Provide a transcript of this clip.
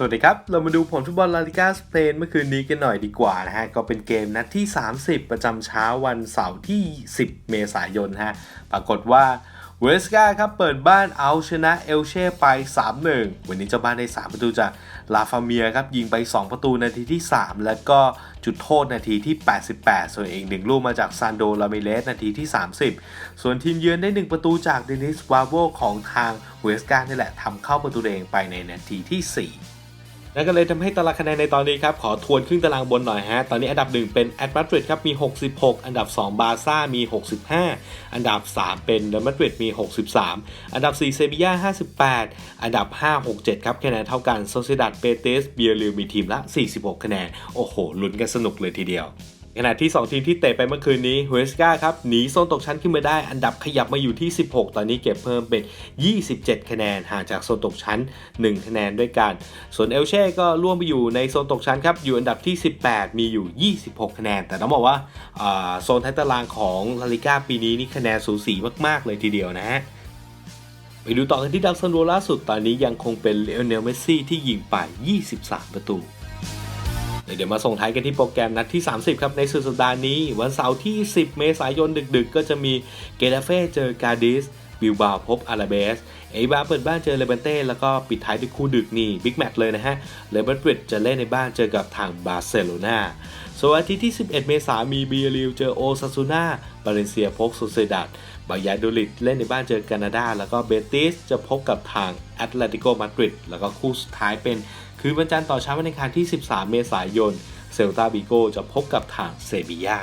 สวัสดีครับ เรามาดูผลฟุตบอลลาลิกาสเปนเมื่อคืนนี้กันหน่อยดีกว่านะฮะ ก็เป็นเกมนัดที่ 30 ประจำเช้าวันเสาร์ที่ 10 เมษายนฮะ ปรากฏว่าเวสกาครับเปิดบ้านเอาชนะเอลเช่ไป 3-1 วันนี้เจ้าบ้านได้ 3 ประตูจากลาฟาเมียครับยิงไป 2 ประตูนาทีที่ 3 แล้วก็จุดโทษนาทีที่ 88 ส่วนอีกหนึ่งลูกมาจากซานโดลาเมเลสนาทีที่ 30 ส่วนทีมเยือนได้ 1 ประตูจากเดนิสวาโวของทางเวสกานี่แหละทำเข้าประตูเองไปในนาทีที่ 4 นั่นก็เลยทำให้ตารางคะแนนในตอนนี้ครับ ขอทวนครึ่งตารางบนหน่อยฮะ ตอนนี้อันดับ 1 เป็นแอตมาดริดครับมี 66 อันดับ 2 บาร์ซ่ามี 65 อันดับ 3 เป็นเรอัลมาดริดมี 63 อันดับ 4 เซบีย่า58 อันดับ 5 6 7 ครับคะแนนเท่ากันโซเซดัดเปเตสเบียริลมีทีมละ 46 คะแนน โอ้โหลุ้นกันสนุกเลยทีเดียว ขณะที่ 2 ทีมที่เตะไปเมื่อคืนนี้เฮสกาครับหนีโซนตกชั้นขึ้นมาได้ อันดับขยับมาอยู่ที่ 16 ตอนนี้เก็บเพิ่มเป็น 27 คะแนนห่างจากโซนตกชั้น 1 คะแนนด้วยกัน ส่วนเอลเช่ก็ร่วมไปอยู่ในโซนตกชั้นครับอยู่อันดับที่ 18 มีอยู่ 26 คะแนน แต่ต้องบอกว่าโซนท้ายตารางของลาลิก้าปีนี้นี่คะแนนสูสีมากๆ เลยทีเดียวนะฮะไปดูต่อกันที่ดักซันโรล่าสุดตอนนี้ยังคงเป็นเลโอเนลเมสซี่ที่ยิงไป 23 ประตู เดี๋ยวมาส่งท้ายกันที่โปรแกรมนัดที่ 30 ครับ ในสุดสัปดาห์นี้ วันเสาร์ที่ 10 เมษายนดึกๆ ก็จะมีเกตาเฟ่เจอกาดิส บิลบาพบอาราเบส เอบาเปิดบ้านเจอเลเบนเต้แล้วก็ปิดท้ายด้วยคู่ดึกนี่บิ๊กแมตช์เลยนะฮะ เลเบนเบรดจะเล่นในบ้านเจอกับทางบาร์เซโลนาส่วนอาทิตย์ที่ 11 เมษายนมีบียริลเจอโอซาซูนาบาเลนเซียพบโซเซดัดบายาโดลิดเล่นในบ้านเจอแคนาดา แล้วก็เบติสจะพบกับทางแอตเลติโกมาดริดแล้วก็คู่สุดท้ายเป็นคือวันจันทร์ต่อเช้าวันอังคารที่ 13 เมษายน เซลตาบิโกจะพบกับทางเซบียา